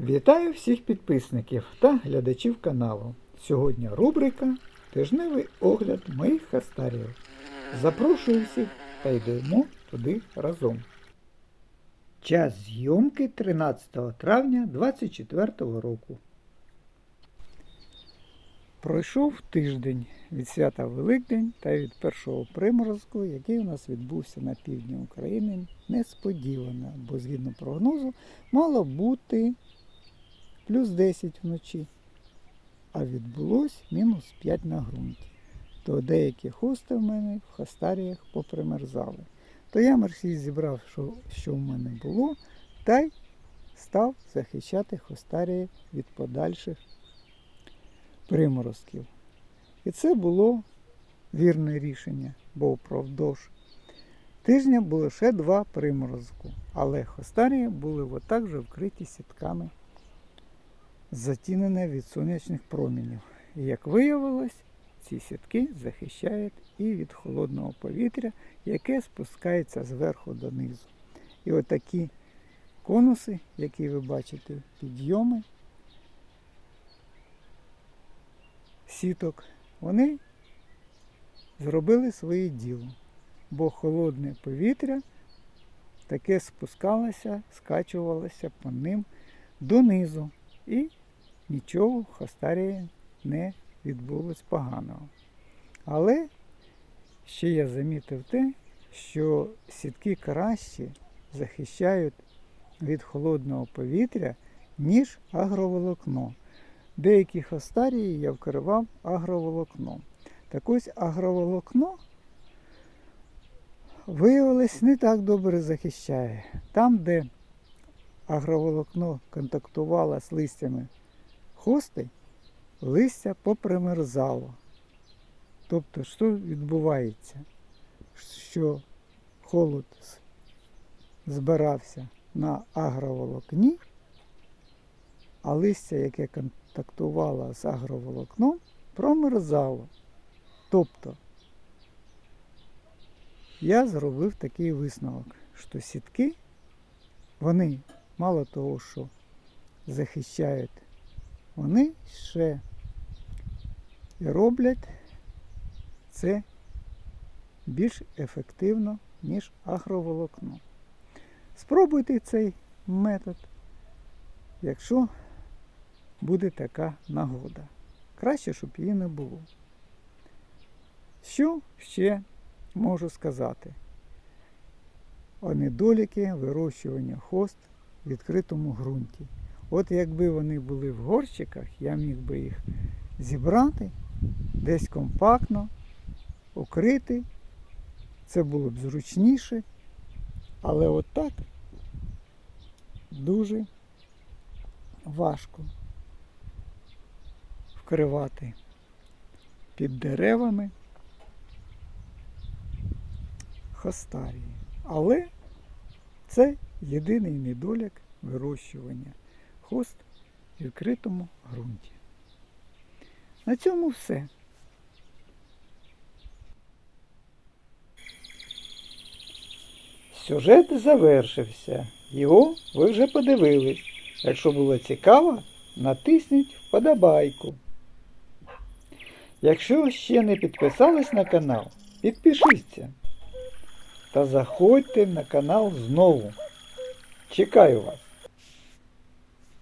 Вітаю всіх підписників та глядачів каналу. Сьогодні рубрика Тижневий огляд моїх хастарів. Запрошую всіх та йдемо туди разом. Час зйомки 13 травня 2024 року. Пройшов тиждень від свята Великдень та від першого приморозку, який у нас відбувся на півдні України несподівано, бо згідно прогнозу мало бути плюс 10 вночі, а відбулось мінус 5 на ґрунті. То деякі хости в мене в хастаріях попримерзали. То я мерсі зібрав, що, що в мене було, та й став захищати хостарії від подальших приморозків. І це було вірне рішення, бо впродовж тижня було ще два приморозку, але хостарії були отак же вкриті сітками затінене від сонячних промінів. І як виявилось, ці сітки захищають і від холодного повітря, яке спускається зверху донизу. І отакі конуси, які ви бачите, підйоми сіток, вони зробили своє діло, бо холодне повітря таке спускалося, скачувалося по ним донизу. І нічого в Хастарії не відбулось поганого. Але ще я замітив те, що сітки краще захищають від холодного повітря, ніж агроволокно. Деякі хастарії я вкривав агроволокном. Так ось агроволокно виявилось не так добре захищає. Там, де агроволокно контактувало з листями хостей, листя попримерзало. Тобто, що відбувається? Що холод збирався на агроволокні, а листя, яке контактувало з агроволокном, промерзало. Тобто я зробив такий висновок, що сітки, вони мало того, що захищають, вони ще роблять це більш ефективно, ніж агроволокно. Спробуйте цей метод, якщо буде така нагода. Краще, щоб її не було. Що ще можу сказати? О недоліки вирощування хост в відкритому ґрунті. От якби вони були в горщиках, я міг би їх зібрати десь компактно, укрити. Це було б зручніше. Але отак дуже важко вкривати під деревами хостарії. Але це єдиний недолік вирощування хост в відкритому ґрунті. На цьому все. Сюжет завершився. Його ви вже подивились. Якщо було цікаво, натисніть вподобайку. Якщо ще не підписались на канал, підпишіться. Та заходьте на канал знову. Чекаю вас.